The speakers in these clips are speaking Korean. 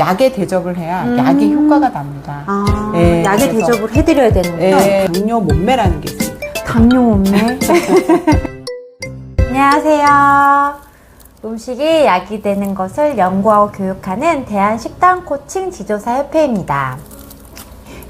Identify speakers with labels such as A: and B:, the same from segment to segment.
A: 약에 대접을 해야
B: 음.
A: 약의 효과가 납니다.
B: 아,
A: 예,
B: 약에
A: 그래서-
B: 대접을 해드려야 되는군요.
A: 예, 당뇨 몸매라는 게 있습니다.
B: 당뇨 몸매. 안녕하세요. 음식이 약이 되는 것을 연구하고 교육하는 대한식당 코칭 지도사 협회입니다.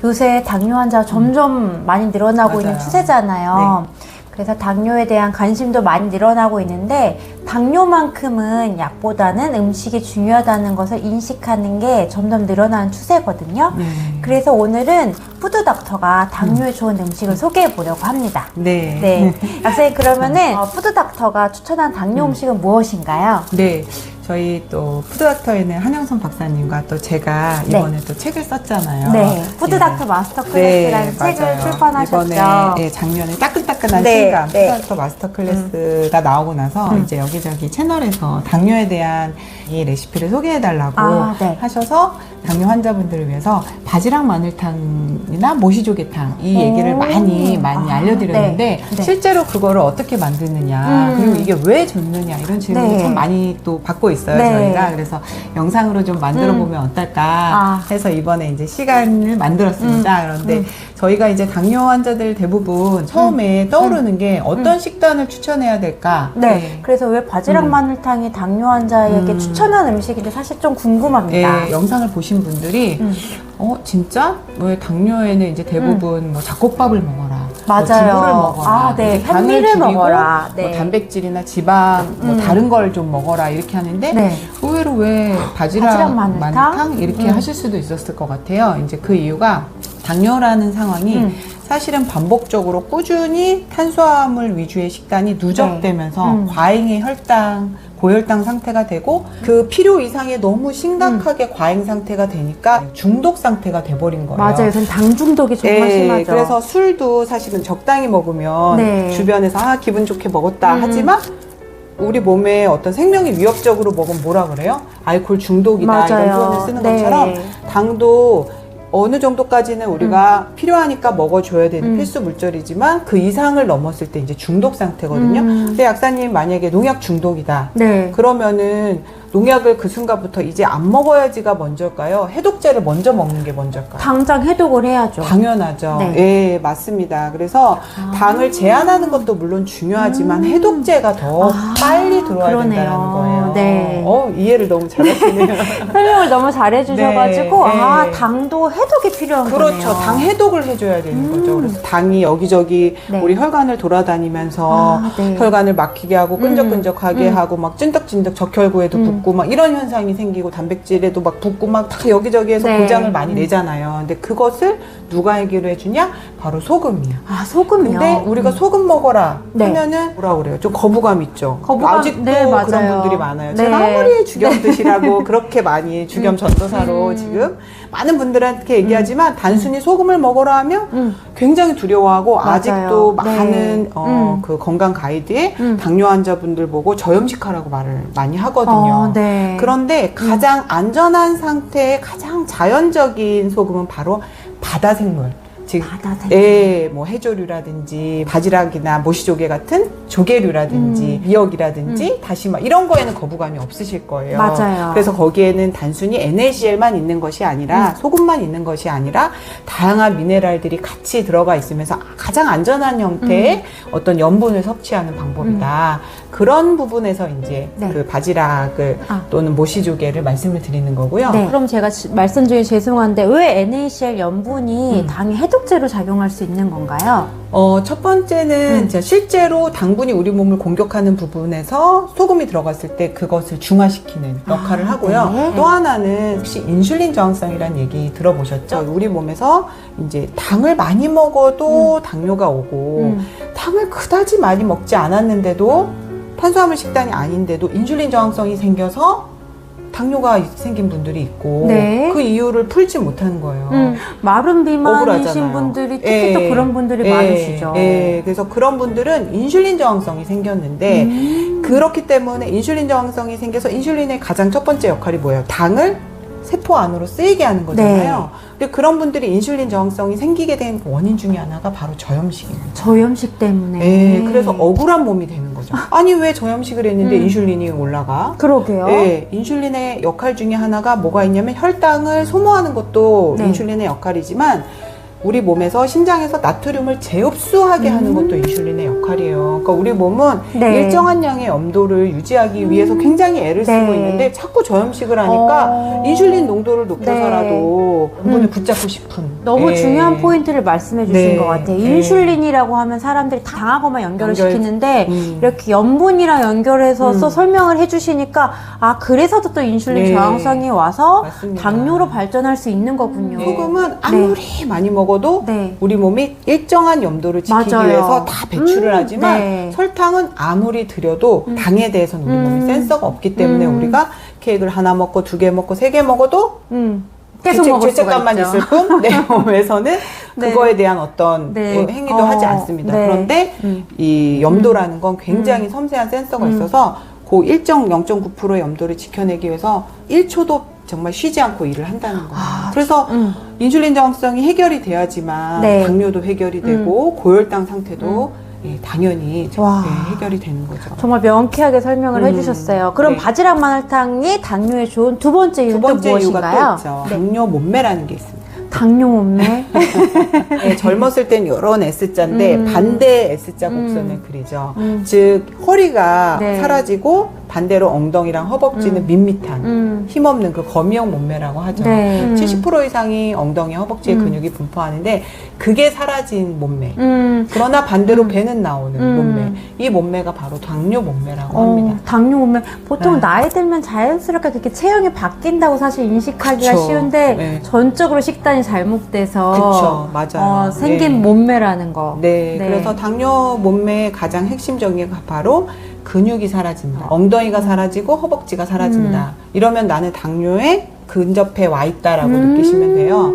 B: 요새 당뇨 환자가 점점 많이 늘어나고
A: 맞아요.
B: 있는 추세잖아요. 그래서 당뇨에 대한 관심도 많이 늘어나고 있는데 당뇨만큼은 약보다는 음식이 중요하다는 것을 인식하는 게 점점 늘어나는 추세거든요.
A: 네.
B: 그래서 오늘은 푸드닥터가 당뇨에 좋은 음식을 소개해 보려고 합니다.
A: 네.
B: 네. 약사님 그러면은 어, 푸드닥터가 추천한 당뇨 음식은 무엇인가요?
A: 네. 저희 또 푸드닥터에는 한영선 박사님과 또 제가
B: 네.
A: 이번에 또 책을 썼잖아요.
B: 네. 푸드닥터 마스터 클래스라는 책을
A: 맞아요.
B: 출판하셨죠.
A: 이번에 예, 작년에 따끈따끈한
B: 네,
A: 신간
B: 네.
A: 푸드닥터 마스터 클래스가 나오고 나서
B: 음.
A: 이제 여기 저기 채널에서 당뇨에 대한 이 레시피를 소개해달라고
B: 아, 네.
A: 하셔서 당뇨 환자분들을 위해서 바지락 마늘탕이나 모시조개탕 이
B: 오.
A: 얘기를 많이 많이
B: 아,
A: 알려드렸는데
B: 네, 네.
A: 실제로 그거를 어떻게 만드느냐
B: 음.
A: 그리고 이게 왜 좋느냐 이런 질문을
B: 네.
A: 참 많이 또 받고 있어요
B: 네.
A: 저희가 그래서 영상으로 좀 만들어 보면 어떨까
B: 아.
A: 해서 이번에 이제 시간을 만들었습니다. 그런데
B: 음.
A: 저희가 이제 당뇨 환자들 대부분 처음에 떠오르는 게 어떤 식단을 추천해야 될까?
B: 네. 그래서 왜 바지락
A: 음.
B: 마늘탕이 당뇨 환자에게
A: 음.
B: 추천한 음식인데 사실 좀 궁금합니다.
A: 네, 영상을 보신 분들이
B: 음.
A: 어 진짜 왜 당뇨에는 이제 대부분 뭐 잡곡밥을 먹어라, 뭐
B: 맞아요.
A: 두부를 먹어라,
B: 아, 네.
A: 당을
B: 현미를
A: 줄이고
B: 먹어라. 네.
A: 뭐 단백질이나 지방, 뭐
B: 음.
A: 다른 걸 좀 먹어라 이렇게 하는데
B: 네.
A: 의외로 왜 바지락,
B: 바지락 마늘탕?
A: 마늘탕? 이렇게
B: 음.
A: 하실 수도 있었을 것 같아요. 이제 그 이유가 당뇨라는 상황이
B: 음.
A: 사실은 반복적으로 꾸준히 탄수화물 위주의 식단이 누적되면서
B: 네. 음.
A: 과잉의 혈당, 고혈당 상태가 되고 그 필요 이상의 너무 심각하게 과잉 상태가 되니까 중독 상태가 돼버린 거예요.
B: 맞아요. 요즘 당 중독이 정말
A: 네,
B: 심하죠.
A: 그래서 술도 사실은 적당히 먹으면
B: 네.
A: 주변에서 아 기분 좋게 먹었다
B: 음.
A: 하지만 우리 몸에 어떤 생명이 위협적으로 먹으면 뭐라 그래요? 알코올 중독이다 이런
B: 맞아요.
A: 표현을 쓰는
B: 네.
A: 것처럼 당도 어느 정도까지는 우리가 필요하니까 먹어줘야 되는
B: 음.
A: 필수 물질이지만 그 이상을 넘었을 때 이제 중독 상태거든요.
B: 음.
A: 근데 약사님 만약에 농약 중독이다.
B: 네.
A: 그러면은 농약을 그 순간부터 이제 안 먹어야지가 먼저일까요? 해독제를 먼저 먹는 게 먼저일까요?
B: 당장 해독을 해야죠.
A: 당연하죠.
B: 네.
A: 예, 맞습니다. 그래서
B: 아.
A: 당을 제한하는 것도 물론 중요하지만
B: 음.
A: 해독제가 더
B: 아,
A: 빨리 들어와야
B: 그러네요.
A: 된다는 거예요.
B: 네.
A: 어, 이해를 너무 잘하시네요.
B: 설명을 너무 잘해주셔가지고
A: 네, 네.
B: 아 당도 해독이 필요한
A: 그렇죠.
B: 거네요.
A: 당 해독을 해줘야 되는
B: 음.
A: 거죠. 그래서 당이 여기저기
B: 네.
A: 우리 혈관을 돌아다니면서
B: 아, 네.
A: 혈관을 막히게 하고 끈적끈적하게
B: 음.
A: 하고 막 찐득찐득 적혈구에도
B: 음.
A: 붓고 막 이런 현상이 생기고 단백질에도 막 붓고 막 다 여기저기에서
B: 네.
A: 고장을 많이
B: 음.
A: 내잖아요. 근데 그것을 누가 해결 해 주냐? 바로 소금이야.
B: 아 소금요.
A: 근데 우리가 소금 먹어라
B: 네.
A: 하면은 뭐라 그래요? 좀 거부감 있죠.
B: 거부감,
A: 아직도
B: 네, 맞아요.
A: 그런 분들이 많아요.
B: 네.
A: 제가 아무리 주겸 드시라고 그렇게 많이 주겸 전도사로
B: 음.
A: 지금 많은 분들한테 얘기하지만 단순히 소금을 먹어라 하면
B: 음.
A: 굉장히 두려워하고
B: 맞아요.
A: 아직도
B: 네.
A: 많은 어,
B: 음.
A: 그 건강 가이드에
B: 음.
A: 당뇨 환자분들 보고 저염식하라고 말을 많이 하거든요.
B: 어, 네.
A: 그런데 가장 안전한 상태의 가장 자연적인 소금은 바로 바다 생물. 즉
B: 바다 생물.
A: 예, 뭐 해조류라든지 바지락이나 모시조개 같은 조개류라든지 미역이라든지 다시마 이런 거에는 거부감이 없으실 거예요.
B: 맞아요.
A: 그래서 거기에는 단순히 NaCl만 있는 것이 아니라 소금만 있는 것이 아니라 다양한 미네랄들이 같이 들어가 있으면서 가장 안전한 형태의 어떤 염분을 섭취하는 방법이다. 그런 부분에서 이제
B: 네.
A: 그 바지락을
B: 아.
A: 또는 모시조개를 말씀을 드리는 거고요.
B: 네. 그럼 제가 지- 말씀 중에 죄송한데 왜 NaCl 연분이
A: 음.
B: 당의 해독제로 작용할 수 있는 건가요?
A: 어, 첫 번째는
B: 음.
A: 이제 실제로 당분이 우리 몸을 공격하는 부분에서 소금이 들어갔을 때 그것을 중화시키는 역할을
B: 아,
A: 하고요.
B: 네.
A: 또 하나는 혹시 인슐린 저항성이라는 얘기 들어보셨죠? 우리 몸에서 이제 당을 많이 먹어도 당뇨가 오고
B: 음.
A: 당을 그다지 많이 먹지 않았는데도 탄수화물 식단이 아닌데도 인슐린 저항성이 생겨서 당뇨가 생긴 분들이 있고
B: 네.
A: 그 이유를 풀지 못하는 거예요.
B: 음, 마른 비만이신. 분들이 특히
A: 예,
B: 또 그런 분들이
A: 예,
B: 많으시죠.
A: 예, 그래서 그런 분들은 인슐린 저항성이 생겼는데
B: 음.
A: 그렇기 때문에 인슐린 저항성이 생겨서 인슐린의 가장 첫 번째 역할이 뭐예요? 당을 세포 안으로 쓰이게 하는 거잖아요.
B: 네.
A: 근데 그런 분들이 인슐린 저항성이 생기게 된 원인 중에 하나가 바로 저염식입니다.
B: 저염식 때문에.
A: 예, 그래서 억울한 몸이 되는 거죠. 아니 왜 저염식을 했는데
B: 음.
A: 인슐린이 올라가?
B: 그러게요.
A: 네, 인슐린의 역할 중에 하나가 뭐가 있냐면 혈당을 소모하는 것도
B: 네.
A: 인슐린의 역할이지만 우리 몸에서 심장에서 나트륨을 재흡수하게 하는 것도 인슐린의 역할이에요. 그러니까 우리 몸은
B: 음. 네.
A: 일정한 양의 염도를 유지하기 위해서 굉장히 애를 쓰고
B: 네.
A: 있는데 자꾸 저염식을 하니까
B: 어.
A: 인슐린 농도를 높여서라도 염분을
B: 음.
A: 붙잡고 싶은
B: 너무
A: 예.
B: 중요한 포인트를 말씀해 주신
A: 네.
B: 것 같아요.
A: 네.
B: 인슐린이라고 하면 사람들이 당하고만 연결을
A: 연결-
B: 시키는데
A: 음.
B: 이렇게 염분이랑 연결해서
A: 음.
B: 또 설명을 해 주시니까 아 그래서도 또 인슐린
A: 네.
B: 저항성이 와서
A: 맞습니다.
B: 당뇨로 발전할 수 있는 거군요.
A: 소금은 아무리 많이 먹어 도
B: 네.
A: 우리 몸이 일정한 염도를 지키기
B: 맞아요.
A: 위해서 다 배출을
B: 음,
A: 하지만
B: 네.
A: 설탕은 아무리 들여도 당에 대해서는 우리 몸이
B: 음.
A: 센서가 없기 때문에
B: 음.
A: 우리가 케이크를 하나 먹고 두 개 먹고 세 개 먹어도
B: 음. 계속
A: 죄책-
B: 먹을
A: 죄책감만. 있을 뿐 내 몸에서는
B: 네.
A: 그거에 대한 어떤
B: 네.
A: 어, 행위도
B: 어,
A: 하지 않습니다.
B: 네.
A: 그런데
B: 음.
A: 이 염도라는 건 굉장히 섬세한 센서가
B: 음.
A: 있어서 그 일정 0.9%의 염도를 지켜내기 위해서 1초도 정말 쉬지 않고 일을 한다는 거예요.
B: 아,
A: 그래서
B: 음.
A: 인슐린 저항성이 해결이 돼야지만
B: 네. 음.
A: 당뇨도 해결이 되고 고혈당 상태도 예, 당연히
B: 와.
A: 예, 해결이 되는 거죠.
B: 정말 명쾌하게 설명을
A: 음.
B: 해주셨어요. 그럼
A: 네.
B: 바지락 마늘탕이 당뇨에 좋은 두 번째
A: 두
B: 이유는 또
A: 번째 이유가
B: 무엇인가요?
A: 또 있죠.
B: 네.
A: 당뇨 몸매라는 게 있습니다.
B: 당뇨 몸매.
A: 예, 젊었을 땐 이런 S자인데
B: 음.
A: 반대 S자
B: 음.
A: 곡선을 그리죠.
B: 음.
A: 즉 허리가
B: 네.
A: 사라지고 반대로 엉덩이랑 허벅지는
B: 음.
A: 밋밋한
B: 음.
A: 힘없는 그 거미형 몸매라고 하죠.
B: 네. 음.
A: 70% 이상이 엉덩이, 허벅지에
B: 음.
A: 근육이 분포하는데 그게 사라진 몸매.
B: 음.
A: 그러나 반대로 배는 나오는
B: 음.
A: 몸매. 이 몸매가 바로 당뇨 몸매라고
B: 어,
A: 합니다.
B: 당뇨 몸매 보통
A: 네.
B: 나이 들면 자연스럽게 그렇게 체형이 바뀐다고 사실 인식하기가
A: 그쵸.
B: 쉬운데
A: 네.
B: 전적으로 식단이 잘못돼서
A: 그쵸, 맞아요.
B: 어, 생긴
A: 네.
B: 몸매라는 거.
A: 네,
B: 네.
A: 그래서 당뇨 몸매의 가장 핵심적인 게 바로 근육이 사라진다. 엉덩이가 사라지고 허벅지가 사라진다. 이러면 나는 당뇨에 근접해 와 있다라고
B: 음.
A: 느끼시면 돼요.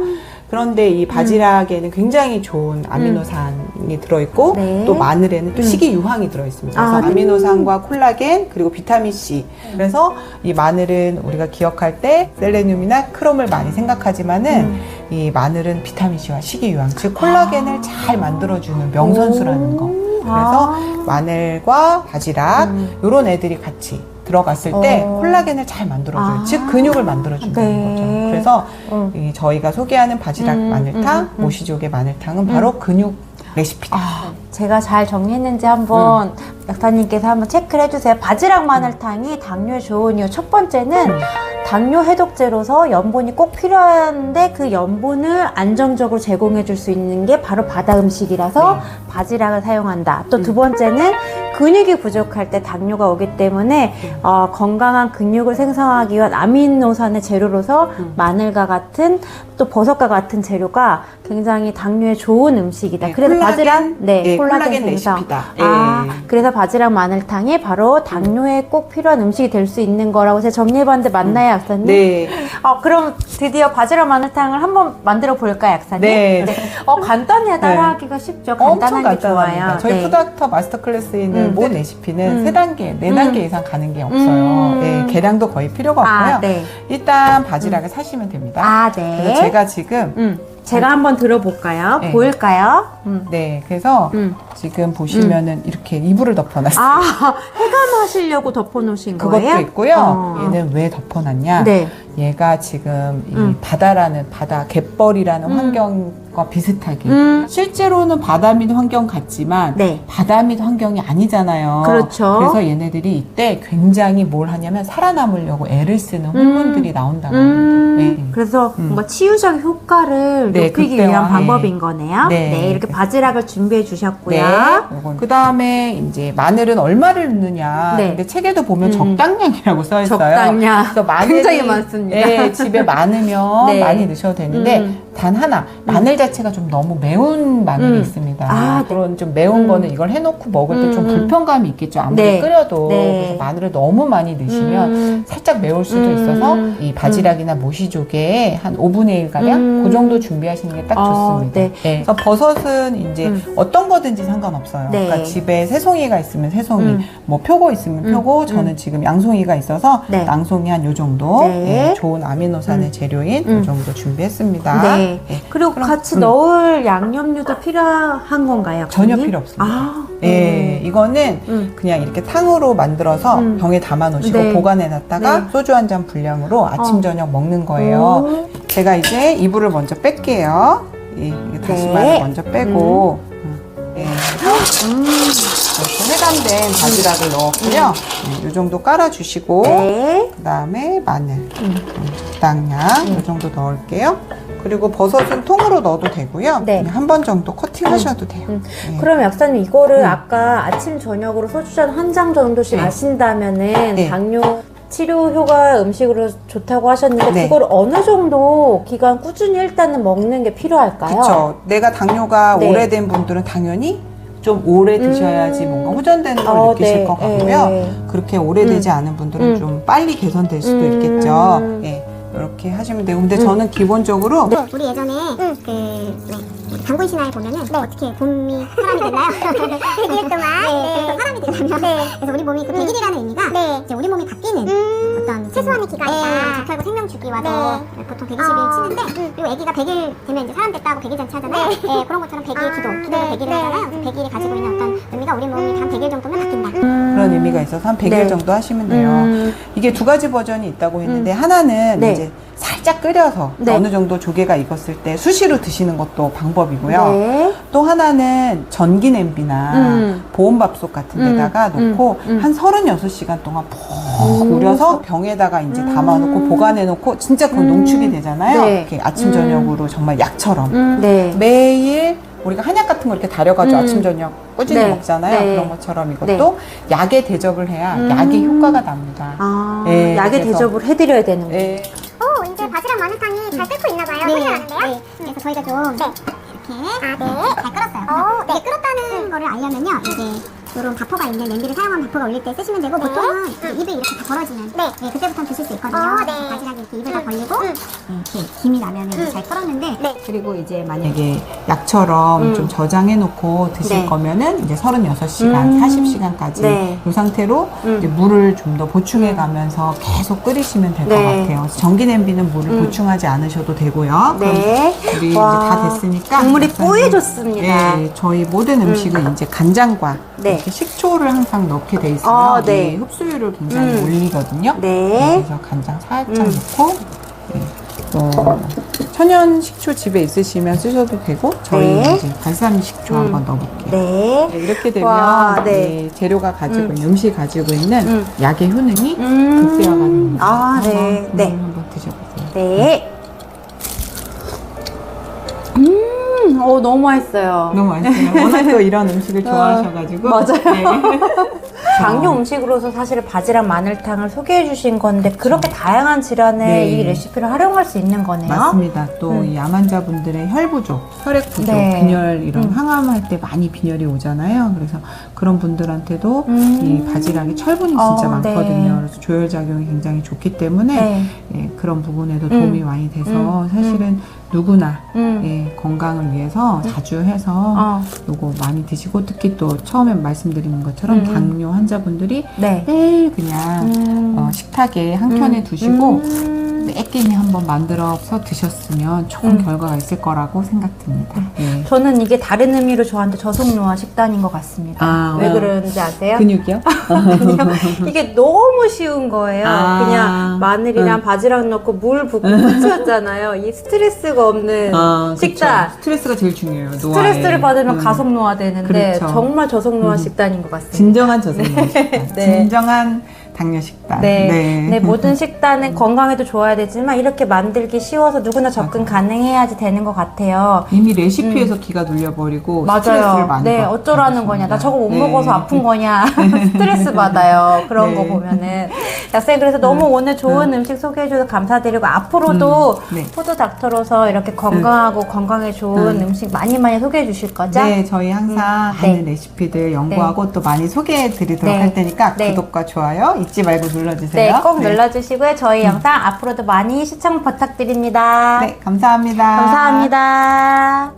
A: 그런데 이 바지락에는 굉장히 좋은 아미노산이 들어있고
B: 네.
A: 또 마늘에는 또
B: 음.
A: 식이유황이 들어있습니다. 그래서
B: 아, 네.
A: 아, 미노산과 콜라겐 그리고 비타민 C. 그래서 이 마늘은 우리가 기억할 때 셀레늄이나 크롬을 많이 생각하지만은
B: 음.
A: 이 마늘은 비타민 C와 식이유황, 즉 콜라겐을 잘 만들어주는 명선수라는 거. 그래서
B: 아.
A: 마늘과 바지락
B: 음.
A: 요런 애들이 같이 들어갔을 때
B: 어.
A: 콜라겐을 잘 만들어줘요.
B: 아.
A: 즉 근육을 만들어준다는
B: 네.
A: 거죠. 그래서
B: 어.
A: 이 저희가 소개하는 바지락
B: 음,
A: 마늘탕,
B: 음, 음.
A: 모시족의 마늘탕은 바로 근육 레시피다.
B: 아, 제가 잘 정리했는지 한번 약사님께서 한번 체크를 해주세요. 바지락 마늘탕이 당뇨에 좋은 이유 첫 번째는 당뇨 해독제로서 염분이 꼭 필요한데 그 염분을 안정적으로 제공해 줄 수 있는 게 바로 바다 음식이라서
A: 네.
B: 바지락을 사용한다. 또두
A: 음.
B: 번째는 근육이 부족할 때 당뇨가 오기 때문에
A: 음.
B: 어, 건강한 근육을 생성하기 위한 아미노산의 재료로서
A: 음.
B: 마늘과 같은 또 버섯과 같은 재료가 굉장히 당뇨에 좋은 음식이다.
A: 네,
B: 그래서
A: 콜라겐,
B: 바지락 네,
A: 예,
B: 콜라겐,
A: 콜라겐
B: 생성.
A: 레시피다.
B: 아,
A: 예.
B: 그래서 바지락 마늘탕이 바로 당뇨에 꼭 필요한 음식이 될 수 있는 거라고 제가 정리해봤는데 맞나요, 약사님?
A: 네.
B: 어, 그럼 드디어 바지락 마늘탕을 한번 만들어 볼까요, 약사님?
A: 네.
B: 어, 간단해 따라하기가 쉽죠.
A: 엄청
B: 간단한 게
A: 간단합니다.
B: 좋아요.
A: 저희
B: 네.
A: 푸드닥터 마스터 클래스에 있는
B: 음.
A: 모든 레시피는
B: 음.
A: 세 단계, 네 단계
B: 음.
A: 이상 가는 게 없어요.
B: 음.
A: 예, 계량도 거의 필요가 없고요.
B: 아, 네.
A: 일단 바지락을 사시면 됩니다.
B: 아,
A: 그래서
B: 네.
A: 제가 지금
B: 음, 제가 한번 들어볼까요?
A: 네.
B: 보일까요? 음.
A: 네, 그래서
B: 음.
A: 지금 보시면은 이렇게 이불을 덮어놨어요.
B: 아, 해감하시려고 덮어놓으신
A: 그것도
B: 거예요?
A: 있고요.
B: 어.
A: 얘는 왜 덮어놨냐?
B: 네.
A: 얘가 지금 이
B: 음.
A: 바다라는 바다 갯벌이라는
B: 음.
A: 환경과 비슷하게
B: 음.
A: 실제로는 바다 및 환경 같지만
B: 네.
A: 바다 및 환경이 아니잖아요.
B: 그렇죠.
A: 그래서 얘네들이 이때 굉장히 뭘 하냐면 살아남으려고 애를 쓰는 hormon들이 나온다고 합니다.
B: 음,
A: 네.
B: 그래서
A: 음.
B: 뭔가 치유적 효과를
A: 네,
B: 높이기
A: 극대화,
B: 위한
A: 네.
B: 방법인 거네요.
A: 네.
B: 네, 이렇게 바지락을 준비해 주셨고요.
A: 그 다음에 이제 마늘은 얼마를 넣느냐.
B: 네.
A: 근데 책에도 보면
B: 음.
A: 적당량이라고 써 있어요.
B: 적당량.
A: 그래서 마늘이
B: 굉장히 많습니다.
A: 예, 집에 많으면
B: 네.
A: 많이 넣으셔도 되는데
B: 음.
A: 단 하나 마늘 자체가 좀 너무 매운 마늘이
B: 음.
A: 있습니다.
B: 아, 네.
A: 그런 좀 매운
B: 음.
A: 거는 이걸 해놓고 먹을 때좀
B: 음.
A: 불편감이 있겠죠. 아무리
B: 네.
A: 끓여도
B: 네.
A: 그래서 마늘을 너무 많이 넣으시면
B: 음.
A: 살짝 매울 수도
B: 음.
A: 있어서 이 바지락이나 모시조개 한 5분의 1 가량
B: 음.
A: 그 정도 준비하시는 게딱
B: 어,
A: 좋습니다.
B: 네.
A: 그래서 버섯은 이제
B: 음.
A: 어떤 거든지 상관없어요.
B: 네.
A: 그러니까 집에 새송이가 있으면 새송이,
B: 음.
A: 뭐 표고 있으면
B: 음.
A: 표고, 저는
B: 음.
A: 지금 양송이가 있어서
B: 네.
A: 양송이 한 요 정도
B: 네.
A: 좋은 아미노산의 재료인
B: 음.
A: 이 정도 준비했습니다.
B: 네.
A: 네.
B: 그리고
A: 그럼,
B: 같이
A: 음.
B: 넣을 양념류도 필요한 건가요?
A: 전혀? 필요 없습니다.
B: 아,
A: 예, 이거는
B: 음.
A: 그냥 이렇게 탕으로 만들어서
B: 음.
A: 병에 담아 놓으시고
B: 네.
A: 보관해 놨다가
B: 네.
A: 소주 한 잔 분량으로 아침
B: 어.
A: 저녁 먹는 거예요.
B: 오.
A: 제가 이제 이불을 먼저 뺄게요. 이, 이게 다시마를
B: 네.
A: 먼저 빼고 음. 예, 그래서
B: 음.
A: 이렇게 해감된 바지락을 넣었고요. 이 정도 깔아주시고
B: 네.
A: 그다음에 마늘
B: 음.
A: 음, 적당량 이 정도 넣을게요. 그리고 버섯은 통으로 넣어도 되고요.
B: 네.
A: 한 번 정도 커팅하셔도 돼요.
B: 음.
A: 네.
B: 그럼 약사님 이거를
A: 음.
B: 아까 아침 저녁으로 소주잔 한 장 정도씩
A: 네.
B: 마신다면은
A: 네.
B: 당뇨 치료 효과 음식으로 좋다고 하셨는데
A: 네.
B: 그걸 어느 정도 기간 꾸준히 일단은 먹는 게 필요할까요?
A: 그렇죠. 내가 당뇨가
B: 네.
A: 오래된 분들은 당연히 좀 오래 드셔야지
B: 음.
A: 뭔가 호전되는 걸
B: 어,
A: 느끼실
B: 네.
A: 것 같고요.
B: 네.
A: 그렇게 오래되지
B: 음.
A: 않은 분들은
B: 음.
A: 좀 빨리 개선될 수도
B: 음.
A: 있겠죠. 예. 이렇게 하시면 되고. 근데
B: 음.
A: 저는 기본적으로
B: 네.
C: 우리 예전에 그 네, 우리 단군 신화에 보면은 어떻게 곰이 사람이 됐나요? 100일 동안 그래서 사람이 되려면 그래서 우리 몸이 그 100일이라는 의미가 이제 우리 몸이 바뀌는 어떤 최소한의 기간이다. 적혈구 생명 주기와도 보통 120일 치는데 그리고 아기가 100일 되면 이제 사람 됐다고 100일 잔치 하잖아요. 예, 그런 것처럼 100일 기도, 기도를 100일을 하잖아요. 그래서 100일이 가지고 있는 어떤 의미가 우리 몸이 단 100일 정도면 바뀐다.
A: 그런 의미가 있어서 한 100일
B: 네.
A: 정도 하시면 돼요.
B: 음.
A: 이게 두 가지 버전이 있다고 했는데 하나는
B: 네.
A: 이제 살짝 끓여서
B: 네.
A: 어느 정도 조개가 익었을 때 수시로 드시는 것도 방법이고요.
B: 네.
A: 또 하나는 전기 냄비나
B: 음.
A: 보온밥솥 같은
B: 음,
A: 데다가
B: 음,
A: 놓고
B: 음.
A: 한 36시간 동안 푹
B: 오.
A: 우려서 병에다가 이제 담아 놓고
B: 음.
A: 보관해 놓고 진짜 그건
B: 음.
A: 농축이 되잖아요.
B: 네.
A: 이렇게 아침
B: 음.
A: 저녁으로 정말 약처럼
B: 음. 네.
A: 매일 우리가 한약 같은 거 이렇게 다려가지고
B: 음.
A: 아침 저녁 꾸준히
B: 네.
A: 먹잖아요.
B: 네.
A: 그런 것처럼 이것도 약에 대접을 해야
B: 음.
A: 약의 효과가 납니다.
B: 아,
A: 네, 그래서-
B: 대접을 해드려야 되는 거예요.
A: 네.
C: 바지락 마늘탕이 잘 끓고 있나 봐요. 소리가 나는데요. 그래서 저희가 좀 이렇게 아, 네. 잘 끓었어요. 이게 끓었다는 거를 알려면요. 이제 이런 바포가 있는 냄비를 사용한 바포가 올릴 때 쓰시면 되고 보통은 이제 입이 이렇게 다 벌어지는 네. 그때부터 드실 수 있거든요. 그래서 바지락이 이렇게 입을 다 벌리고 이렇게 김이 나면 이제 잘 끓었는데 그리고 이제 만약에
A: 약처럼
B: 음.
A: 좀 저장해 놓고 드실
B: 네.
A: 거면은 이제 36시간,
B: 음.
A: 40시간까지
B: 네.
A: 이 상태로
B: 음.
A: 이제 물을 좀 더 보충해 가면서 계속 끓이시면 될 것
B: 네.
A: 같아요. 전기 냄비는 물을
B: 음.
A: 보충하지 않으셔도 되고요.
B: 네.
A: 그럼 우리
B: 와,
A: 이제 다 됐으니까
B: 국물이
A: 약간
B: 뽀얘졌습니다.
A: 네, 저희 모든 음식은 이제 간장과
B: 네.
A: 이렇게 식초를 항상 넣게 돼 있어요.
B: 아, 네.
A: 이 흡수율을 굉장히
B: 음.
A: 올리거든요.
B: 네.
A: 그래서 간장 살짝
B: 음.
A: 넣고 네. 또 천연 식초 집에 있으시면 쓰셔도 되고 저희는
B: 네.
A: 이제 발사믹 식초
B: 음.
A: 한번 넣어볼게요.
B: 네.
A: 네, 이렇게 되면
B: 와, 네.
A: 이 재료가 가지고
B: 음.
A: 있는 음식 가지고 있는
B: 음.
A: 약의 효능이
B: 음.
A: 극대화가 됩니다.
B: 아, 네.
A: 한번,
B: 네.
A: 음, 한번 드셔보세요.
B: 네. 어, 너무 맛있어요.
A: 너무 맛있어요. 워낙 또 이런 음식을 좋아하셔가지고.
B: 맞아요.
A: 네.
B: 당뇨 음식으로서 사실 바지락 마늘탕을 소개해 주신 건데 그렇게 다양한 질환에
A: 네.
B: 이 레시피를 활용할 수 있는 거네요.
A: 맞습니다. 또
B: 음.
A: 이 암 환자분들의 혈 부족, 혈액 부족,
B: 네.
A: 빈혈 이런
B: 음.
A: 항암할 때 많이 빈혈이 오잖아요. 그래서 그런 분들한테도
B: 음.
A: 이 바지락에 철분이 진짜
B: 어,
A: 많거든요.
B: 네.
A: 그래서 조혈 작용이 굉장히 좋기 때문에
B: 네.
A: 예, 그런 부분에도 도움이
B: 음.
A: 많이 돼서
B: 음.
A: 사실은 누구나
B: 음.
A: 예, 건강을 위해서 자주 해서
B: 어,
A: 요거 많이 드시고 특히 또 처음에 말씀드린 것처럼
B: 음.
A: 당뇨 환자분들이
B: 네.
A: 매일 그냥
B: 음.
A: 어, 식탁에 한 켠에
B: 음.
A: 두시고
B: 음.
A: 매 끼니 한번 만들어서 드셨으면 좋은
B: 음.
A: 결과가 있을 거라고 생각됩니다. 예.
B: 저는 이게 다른 의미로 저한테 저속노화 식단인 것 같습니다.
A: 아,
B: 왜
A: 어.
B: 그러는지 아세요?
A: 근육이요?
B: 그냥 이게 너무 쉬운 거예요.
A: 아.
B: 그냥 마늘이랑
A: 응.
B: 바지락 넣고 물 붓고 끝이었잖아요. 이 스트레스가 없는
A: 아, 그쵸.
B: 식단.
A: 스트레스가 제일 중요해요. 노화에.
B: 스트레스를 받으면
A: 음.
B: 가속 노화 되는데
A: 그렇죠.
B: 정말 저속 노화
A: 음.
B: 식단인 것 같습니다.
A: 진정한 저승노화 식단.
B: 네.
A: 진정한 당뇨 식단.
B: 네. 네, 모든 식단은 건강에도 좋아야 되지만 이렇게 만들기 쉬워서 누구나 접근 가능해야지 되는 것 같아요.
A: 이미 레시피에서 기가 눌려버리고 스트레스를
B: 음. 맞아요.
A: 많이
B: 네,
A: 받-
B: 어쩌라는 거냐. 나 저거 못
A: 네.
B: 먹어서 아픈 거냐. 스트레스 받아요. 그런
A: 네.
B: 거 보면은. 약생 그래서 너무 오늘 좋은 음. 식 소개해줘서 감사드리고 앞으로도
A: 음. 네.
B: 푸드 닥터로서 이렇게 건강하고 건강에 좋은 음. 식 많이 많이 소개해 주실 거죠?
A: 네, 저희 항상
B: 음.
A: 많은
B: 네.
A: 레시피들 연구하고 또 많이 소개해 드리도록
B: 네.
A: 할 테니까
B: 네.
A: 구독과 좋아요 잊지 말고
B: 네,
A: 눌러주세요.
B: 꼭 눌러주시고요. 저희 영상 앞으로도 많이 시청 부탁드립니다.
A: 네, 감사합니다.
B: 감사합니다.